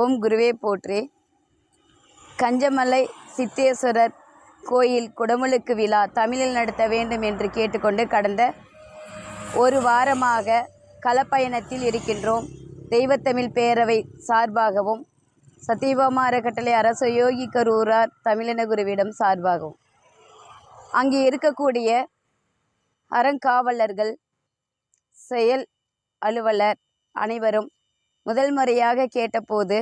ஓம் குருவே போற்றி. கஞ்சமலை சித்தேஸ்வரர் கோயில் குடமுழுக்கு விழா தமிழில் நடத்த வேண்டும் என்று கேட்டுக்கொண்டு கடந்த ஒரு வாரமாக களப்பயணத்தில் இருக்கின்றோம். தெய்வத்தமிழ் பேரவை சார்பாகவும் சத்தியபாமா அறக்கட்டளை அரசு யோகி கரூரார் தமிழின குருவிடம் சார்பாகவும். அங்கே இருக்கக்கூடிய அறங்காவலர்கள் செயல் அலுவலர் அனைவரும் முதல் முறையாக கேட்டபோது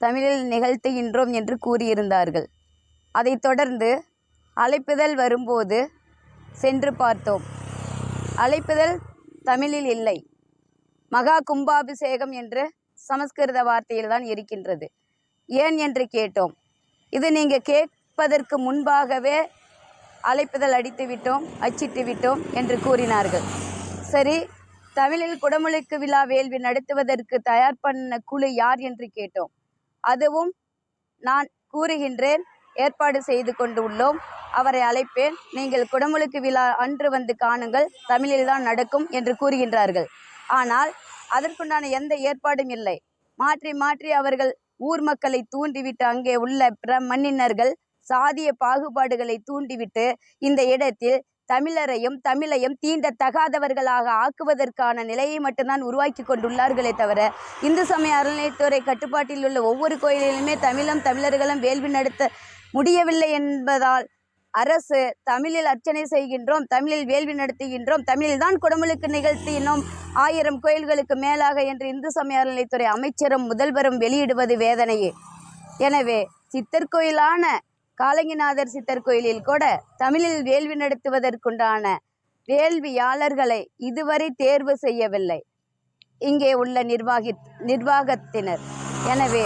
தமிழில் நிகழ்த்துகின்றோம் என்று கூறியிருந்தார்கள். அதைத் தொடர்ந்து அழைப்புதல் வரும்போது சென்று பார்த்தோம். அழைப்புதல் தமிழில் இல்லை. மகா கும்பாபிஷேகம் என்று சமஸ்கிருத வார்த்தையில்தான் இருக்கின்றது. ஏன் என்று கேட்டோம். இது நீங்கள் கேட்பதற்கு முன்பாகவே அழைப்புதல் அடித்து விட்டோம் அச்சிட்டு விட்டோம் என்று கூறினார்கள். சரி தமிழில் குடமுழுக்கு விழா வேள்வி நடத்துவதற்கு தயார் பண்ண குழு யார் என்று கேட்டோம். அதுவும் நான் கூறுகின்றேன் ஏற்பாடு செய்து கொண்டு உள்ளோம். அவரை அழைப்பேன். நீங்கள் குடமுழுக்கு விழா அன்று வந்து காணுங்கள். தமிழில் தான் நடக்கும் என்று கூறுகின்றார்கள். ஆனால் அதற்குண்டான எந்த ஏற்பாடும் இல்லை. மாற்றி மாற்றி அவர்கள் ஊர் மக்களை தூண்டிவிட்டு அங்கே உள்ள பிற மன்னினர்கள் சாதிய பாகுபாடுகளை தூண்டிவிட்டு இந்த இடத்தில் தமிழரையும் தமிழையும் தீண்ட தகாதவர்களாக ஆக்குவதற்கான நிலையை மட்டும்தான் உருவாக்கி கொண்டுள்ளார்களே தவிர இந்து சமய அறநிலையத்துறை கட்டுப்பாட்டில் உள்ள ஒவ்வொரு கோயிலிலுமே தமிழும் தமிழர்களும் வேள்வி நடத்த முடியவில்லை என்பதால் அரசு தமிழில் அர்ச்சனை செய்கின்றோம் தமிழில் வேள்வி நடத்துகின்றோம் தமிழில் தான் குடமுழுக்கு நிகழ்த்தினோம் ஆயிரம் கோயில்களுக்கு மேலாக என்று இந்து சமய அறநிலையத்துறை அமைச்சரும் முதல்வரும் வெளியிடுவது வேதனையே. எனவே சித்தர் கோயிலான காலங்கிநாதர் சித்தர் கோயிலில் கூட தமிழில் வேள்வி நடத்துவதற்குண்டான வேள்வியாளர்களை இதுவரை தேர்வு செய்யவில்லை. இங்கே உள்ள நிர்வாகி நிர்வாகத்தினர். எனவே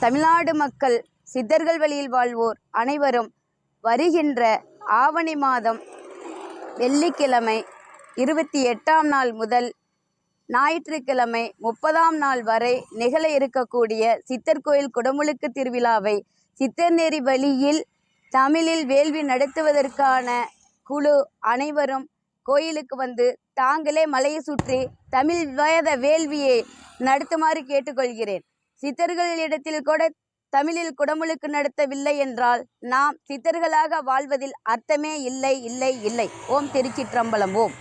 தமிழ்நாடு மக்கள் சித்தர்கள் வழியில் வாழ்வோர் அனைவரும் வருகின்ற ஆவணி மாதம் வெள்ளிக்கிழமை இருபத்தி எட்டாம் நாள் முதல் ஞாயிற்றுக்கிழமை முப்பதாம் நாள் வரை நிகழ இருக்கக்கூடிய சித்தர் கோயில் குடமுழுக்கு திருவிழாவை சித்தர்நெறி வழியில் தமிழில் வேள்வி நடத்துவதற்கான குழு அனைவரும் கோயிலுக்கு வந்து தாங்களே மலையை சுற்றி தமிழ் வேத வேள்வியை நடத்துமாறு கேட்டுக்கொள்கிறேன். சித்தர்களிடத்தில் கூட தமிழில் குடமுழுக்கு நடத்தவில்லை என்றால் நாம் சித்தர்களாக வாழ்வதில் அர்த்தமே இல்லை இல்லை இல்லை. ஓம் திருச்சிற்றம்பலம் ஓம்.